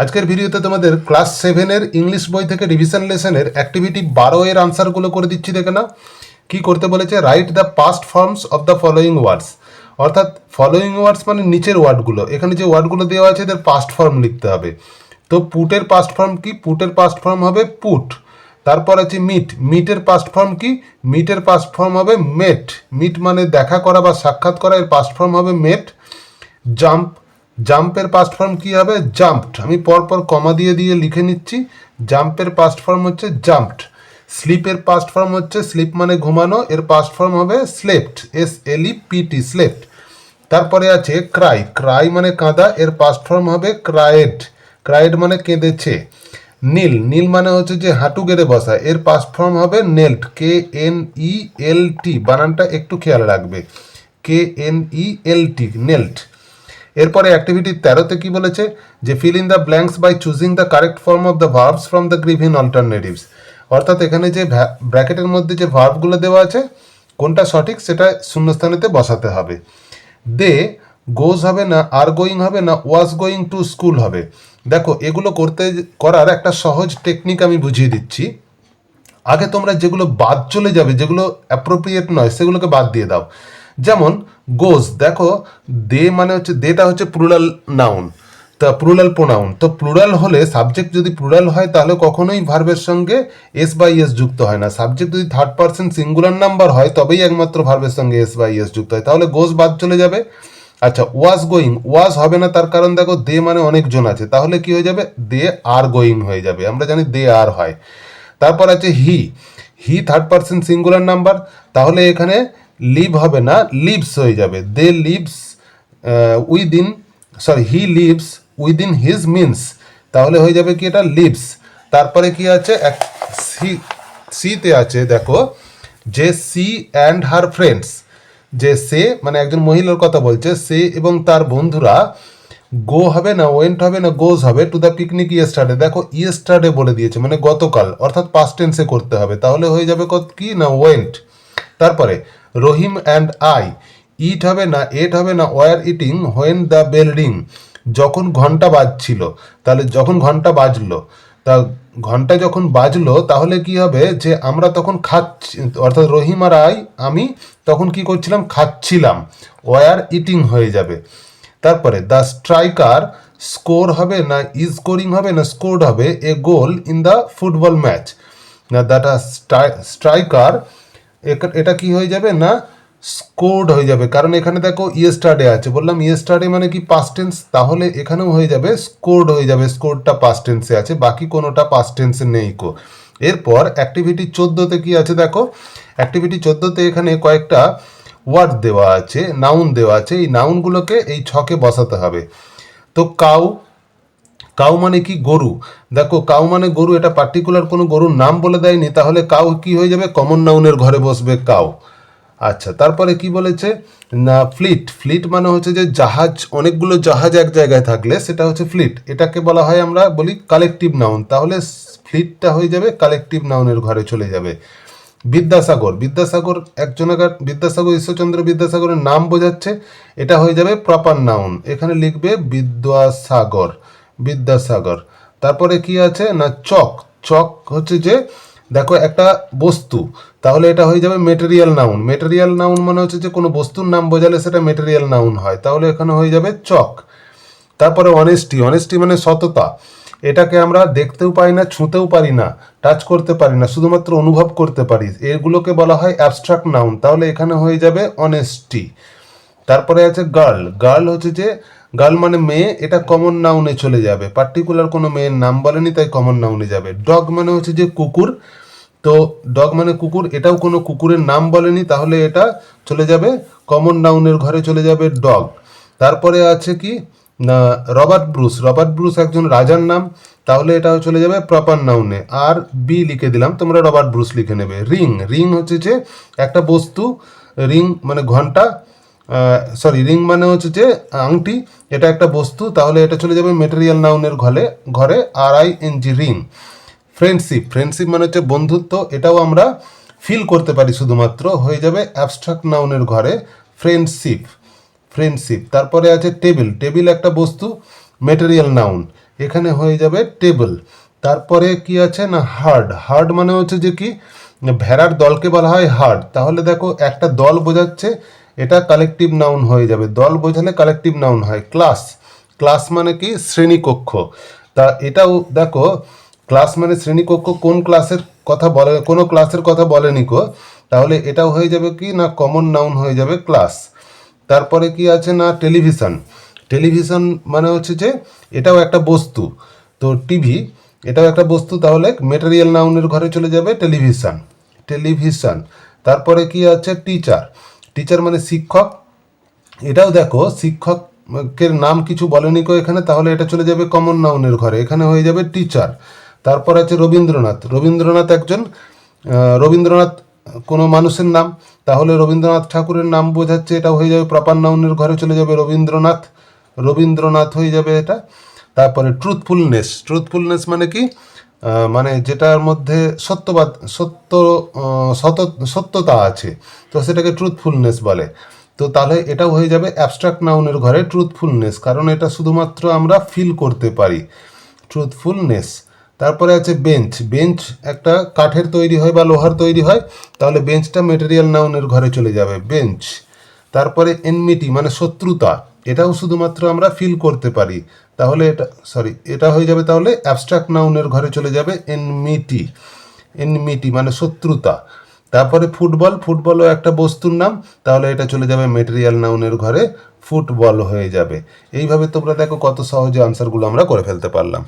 আজকের ভিডিওতে তোমাদের ক্লাস সেভেনের ইংলিশ বই থেকে রিভিশন লেসনের অ্যাক্টিভিটি বারো এর আনসারগুলো করে দিচ্ছি, দেখে না কি করতে বলেছে? Write the past forms of the following words অর্থাৎ ফলোয়িং ওয়ার্ডস মানে নিচের ওয়ার্ডগুলো এখানে যে ওয়ার্ডগুলো দেওয়া আছে, এদের পাস্ট ফর্ম লিখতে হবে। তো পুটের পাস্ট ফর্ম কি? পুটের পাস্ট ফর্ম হবে পুট তারপর আছে মিট মিটের পাস্ট ফর্ম কি? মিটের পাস্ট ফর্ম হবে মেট মিট মানে দেখা করা বা সাক্ষাৎ করা, এর পাস্ট ফর্ম হবে মেট জাম্প জাম্পের পাস্ট ফর্ম কি হবে? জাম্পড। আমি পরপর কমা দিয়ে দিয়ে লিখে নিচ্ছি। জাম্পের পাস্ট ফর্ম হচ্ছে জাম্পড। স্লিপের পাস্ট ফর্ম হচ্ছে স্লিপ মানে ঘুমানো। এর পাস্ট ফর্ম হবে slept S L E P T slept তারপরে আছে ক্রাই ক্রাই মানে কাঁদা। এর পাস্ট ফর্ম হবে ক্রায়েড ক্রায়েড মানে কেঁদেছে। নীল। নীল মানে হচ্ছে যে হাঁটু গেড়ে বসা। এর পাস্ট ফর্ম হবে নেল্ট কে এন ই এল টি বানানটা একটু খেয়াল রাখবে। কে এন ই এল টি নেল্ট এরপরে অ্যাক্টিভিটি তেরোতে কি বলেছে? যে fill in the blanks by choosing the correct form of the verbs from the given alternatives অর্থাৎ এখানে যে ব্র্যাকেটের মধ্যে যে ভার্বগুলো দেওয়া আছে, কোনটা সঠিক সেটা শূন্যস্থানেতে বসাতে হবে। দে গোজ হবে না আর গোয়িং হবে না ওয়াজ গোয়িং টু স্কুল হবে। দেখো, এগুলো করতে, করার একটা সহজ টেকনিক আমি বুঝিয়ে দিচ্ছি। আগে তোমরা যেগুলো বাদ চলে যাবে, যেগুলো অ্যাপ্রোপ্রিয়েট নয়, সেগুলোকে বাদ দিয়ে দাও। যেমন গোজ দেখো, দে মানে হচ্ছে, দেটা হচ্ছে প্লুরাল নাউন তা প্লুরাল প্রোনাউন তো প্লুরাল হলে সাবজেক্ট যদি প্লুরাল হয়, তাহলে কখনোই ভার্বের সঙ্গে এস বাই এস যুক্ত হয় না। সাবজেক্ট যদি থার্ড পার্সন সিঙ্গুলার নাম্বার হয়, তবেই একমাত্র ভার্বের সঙ্গে এস বাই এস যুক্ত হয়। তাহলে গোজ বাদ চলে যাবে। আচ্ছা ওয়াজ গোয়িং ওয়াজ হবে না, তার কারণ দেখো, দে মানে অনেকজন আছে। তাহলে কি হয়ে যাবে? দে আর গোয়িং হয়ে যাবে। আমরা জানি দে আর হয়। তারপর আছে he he third person singular number তাহলে এখানে লিভ হবে না, লিভস হয়ে যাবে। They lives within sorry he lives within his means তাহলে হয়ে যাবে কি এটা? লিভস তারপরে কি আছে? এক সি, সিতে আছে, দেখো, যে সি অ্যান্ড হার ফ্রেন্ডস যে সে মানে একজন মহিলার কথা বলছে, সে এবং তার বন্ধুরা গো হবে না ওয়েন্ট হবে না গোজ হবে টু দ্য পিকনিক ইয়েস্টারডে দেখো ইয়েস্টারডে বলে দিয়েছে মানে গতকাল, অর্থাৎ পাস্ট টেন্সে করতে হবে। তাহলে হয়ে যাবে কত কি? না ওয়েন্ট তারপরে রহিম অ্যান্ড আই। ইট হবে না, এট হবে না, were eating when the bell ring যখন ঘণ্টা বাজছিল, তাহলে যখন ঘণ্টা বাজলো, তা ঘণ্টা যখন বাজলো, তাহলে কি হবে যে আমরা তখন খাচ্ছি, অর্থাৎ রহিম আর আই, আমি তখন কি করছিলাম? খাচ্ছিলাম। ওয়ার ইটিং হয়ে যাবে। তারপরে, দ্য স্ট্রাইকার স্কোর হবে না, ইজ স্কোরিং হবে না, স্কোর্ড হবে, a goal in the football match. না দ্যাট স্ট্রাইকার এটা কি হয়ে যাবে না স্কোর্ড হয়ে যাবে? কারণ এখানে দেখো ইয়েস্টারডে আছে। বললাম ইয়েস্টারডে মানে কি পাস্ট টেন্স তাহলে এখানেও হয়ে যাবে স্কোর্ড হয়ে যাবে। স্কোরটা পাস্ট টেন্সে আছে, বাকি কোনোটা পাস্ট টেন্সে নেই কো। এরপর অ্যাক্টিভিটি চোদ্দোতে কি আছে দেখো? অ্যাক্টিভিটি চোদ্দোতে এখানে কয়েকটা ওয়ার্ড দেওয়া আছে নাউন দেওয়া আছে। এই নাউনগুলোকে এই ছকে বসাতে হবে। তো কাউ কাউ মানে কি গরু? দেখো, কাউ মানে গরু, এটা পার্টিকুলার কোনো গরুর নাম বলে দেয়নি, তাহলে কাউ কি হয়ে যাবে? কমন নাউনের ঘরে বসবে কাউ। আচ্ছা তারপরে কি বলেছে? না ফ্লিট ফ্লিট মানে হচ্ছে যে জাহাজ, অনেকগুলো জাহাজ এক জায়গায় থাকলে সেটা হচ্ছে ফ্লিট এটাকে বলা হয় আমরা বলি কালেকটিভ নাউন তাহলে ফ্লিটটা হয়ে যাবে কালেকটিভ নাউনের ঘরে চলে যাবে। বিদ্যাসাগর। বিদ্যাসাগর একজনাকার বিদ্যাসাগর, ঈশ্বরচন্দ্র বিদ্যাসাগরের নাম বোঝাচ্ছে, এটা হয়ে যাবে প্রপার নাউন এখানে লিখবে বিদ্যাসাগর। বিদ্যাসাগর। তারপরে কি আছে? না, চক। চক হচ্ছে যে, দেখো একটা বস্তু। তাহলে এটা হয়ে যাবে মেটেরিয়াল নাউন মেটেরিয়াল নাউন মানে হচ্ছে যে, কোনো বস্তুর নাম বোঝালে সেটা মেটেরিয়াল নাউন হয়। তাহলে এখানে হয়ে যাবে চক। তারপরে অনেস্টি অনেস্টি মানে সততা। এটাকে আমরা দেখতেও পাই না, ছুঁতেও পারি না টাচ করতে পারি না, শুধুমাত্র অনুভব করতে পারি। এগুলোকে বলা হয় অ্যাবস্ট্রাক্ট নাউন তাহলে এখানে হয়ে যাবে অনেস্টি তারপরে আছে গার্ল গার্ল হচ্ছে যে গার্ল মানে মেয়ে, এটা কমন নাউনে চলে যাবে। পার্টিকুলার কোনো মেয়ের নাম বলেনি, তাই কমন নাউনে যাবে। ডগ মানে হচ্ছে যে কুকুর। তো ডগ মানে কুকুর, এটাও কোনো কুকুরের নাম বলেনি, তাহলে এটা চলে যাবে কমন নাউনের ঘরে চলে যাবে ডগ তারপরে আছে কি? রবার্ট ব্রুস রবার্ট ব্রুস একজন রাজার নাম, তাহলে এটা চলে যাবে প্রপার নাউনে আর বি লিখে দিলাম, তোমরা রবার্ট ব্রুস লিখে নেবে। রিং রিং হচ্ছে যে একটা বস্তু রিং মানে ঘণ্টা সরি রিং মানে হচ্ছে যে আংটি। এটা একটা বস্তু, তাহলে এটা চলে যাবে মেটেরিয়াল নাউনের ঘরে ঘরে আর I N G ring friendship friendship মানে হচ্ছে বন্ধুত্ব, এটাও আমরা ফিল করতে পারি শুধুমাত্র, হয়ে যাবে অ্যাবস্ট্রাক্ট নাউনের ঘরে ফ্রেন্ডশিপ ফ্রেন্ডশিপ তারপরে আছে টেবিল টেবিল একটা বস্তু মেটেরিয়াল নাউন এখানে হয়ে যাবে টেবল তারপরে কি আছে না হার্ড হার্ড মানে হচ্ছে যে কি, ভেড়ার দলকে বলা হয় হার্ড তাহলে দেখো, একটা দল বোঝাচ্ছে এটা কালেকটিভ নাউন হয়ে যাবে। দল বোঝালে কালেকটিভ নাউন হয়। ক্লাস ক্লাস মানে কি? শ্রেণীকক্ষ। তা এটাও দেখো ক্লাস মানে শ্রেণীকক্ষ। কোন ক্লাসের কথা বলে, কোনো ক্লাসের কথা বলেনি কো তাহলে এটাও হয়ে যাবে কি? না কমন নাউন হয়ে যাবে ক্লাস তারপরে কি আছে না? টেলিভিশন টেলিভিশন মানে হচ্ছে যে, এটাও একটা বস্তু। তো টিভি এটাও একটা বস্তু। তাহলে মেটেরিয়াল নাউনের ঘরে চলে যাবে টেলিভিশন টেলিভিশন তারপরে কি আছে? টিচার টিচার মানে শিক্ষক। এটাও দেখো, শিক্ষকের নাম কিছু বলেনি কো এখানে, তাহলে এটা চলে যাবে কমন নাউনের ঘরে। এখানে হয়ে যাবে টিচার তারপর আছে রবীন্দ্রনাথ। রবীন্দ্রনাথ একজন রবীন্দ্রনাথ কোনো মানুষের নাম, তাহলে রবীন্দ্রনাথ ঠাকুরের নাম বোঝাচ্ছে এটা হয়ে যাবে প্রপার নাউনের ঘরে চলে যাবে রবীন্দ্রনাথ। রবীন্দ্রনাথ হয়ে যাবে এটা। তারপরে ট্রুথফুলনেস ট্রুথফুলনেস মানে কি? মানে যেটার মধ্যে সত্যবাদ, সত্য সত, সত্যতা আছে, তো সেটাকে ট্রুথফুলনেস বলে। তো তাহলে এটাও হয়ে যাবে অ্যাবস্ট্রাক্ট নাউনের ঘরে ট্রুথফুলনেস কারণ এটা শুধুমাত্র আমরা ফিল করতে পারি। ট্রুথফুলনেস তারপরে আছে বেঞ্চ বেঞ্চ একটা কাঠের তৈরি হয় বা লোহার তৈরি হয়, তাহলে বেঞ্চটা মেটেরিয়াল নাউনের ঘরে চলে যাবে। বেঞ্চ তারপরে এনমিটি মানে শত্রুতা। এটাও শুধুমাত্র আমরা ফিল করতে পারি। তাহলে এটা সরি এটা হয়ে যাবে তাহলে অ্যাবস্ট্রাক্ট নাউনের ঘরে চলে যাবে এনমিটি এনমিটি মানে শত্রুতা। তারপরে ফুটবল ফুটবলও একটা বস্তুর নাম, তাহলে এটা চলে যাবে মেটেরিয়াল নাউনের ঘরে ফুটবল হয়ে যাবে। এইভাবে তোমরা দেখো কত সহজে আনসারগুলো আমরা করে ফেলতে পারলাম।